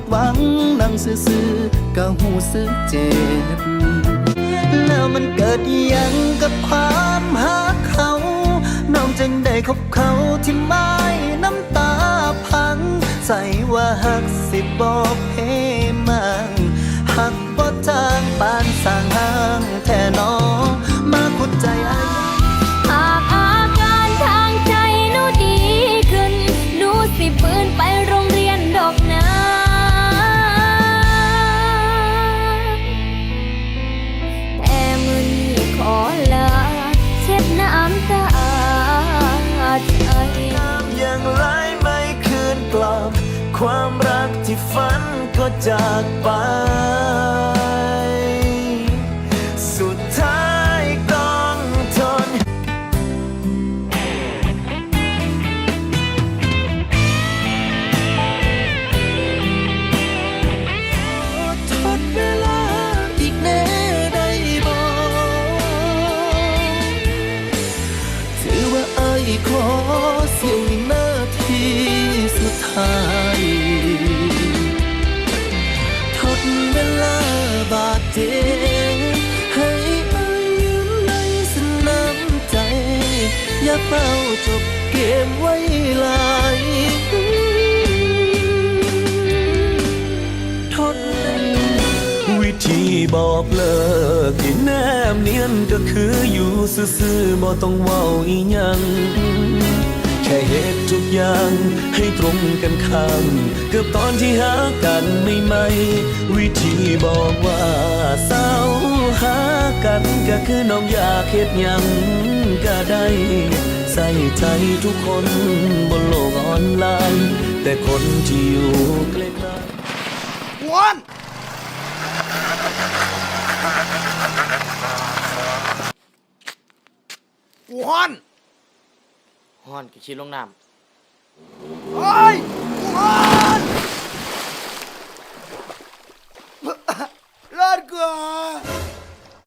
ดหวังนั่งซื่อๆก็หูสึกเจ็บ แล้วมันเกิดยังกับความหักเขา น้องจึงได้คบเขาที่ไม่น้ำตาพัง ใส่ว่าหักสิบอกเพ ความรักที่ฝันก็จากไป สุดท้ายต้องทน ทดเวลาอีกแน่ได้บอก ถือว่าไอ้ายขอเสียวินาที เป้าจบเกมไว้หลายทนได้วิธีบอกเลิกที่แนมเนียนก็คืออยู่ซื่อๆบ่ต้องเว้าอีหยังแค่เหตุทุกอย่างให้ตรงกันข้ามกับตอนที่หากันไม่ไม่ วิธีบอกว่าเศร้าหา กันก็คือน้องอยากเฮ็ดหยังก็ได้ ใส่ใจทุกคนบนโลกออนไลน์ แต่คนที่อยู่ใกล้ๆอ้วนอ้วนฮอนก็ชิลงน้เฮ้ย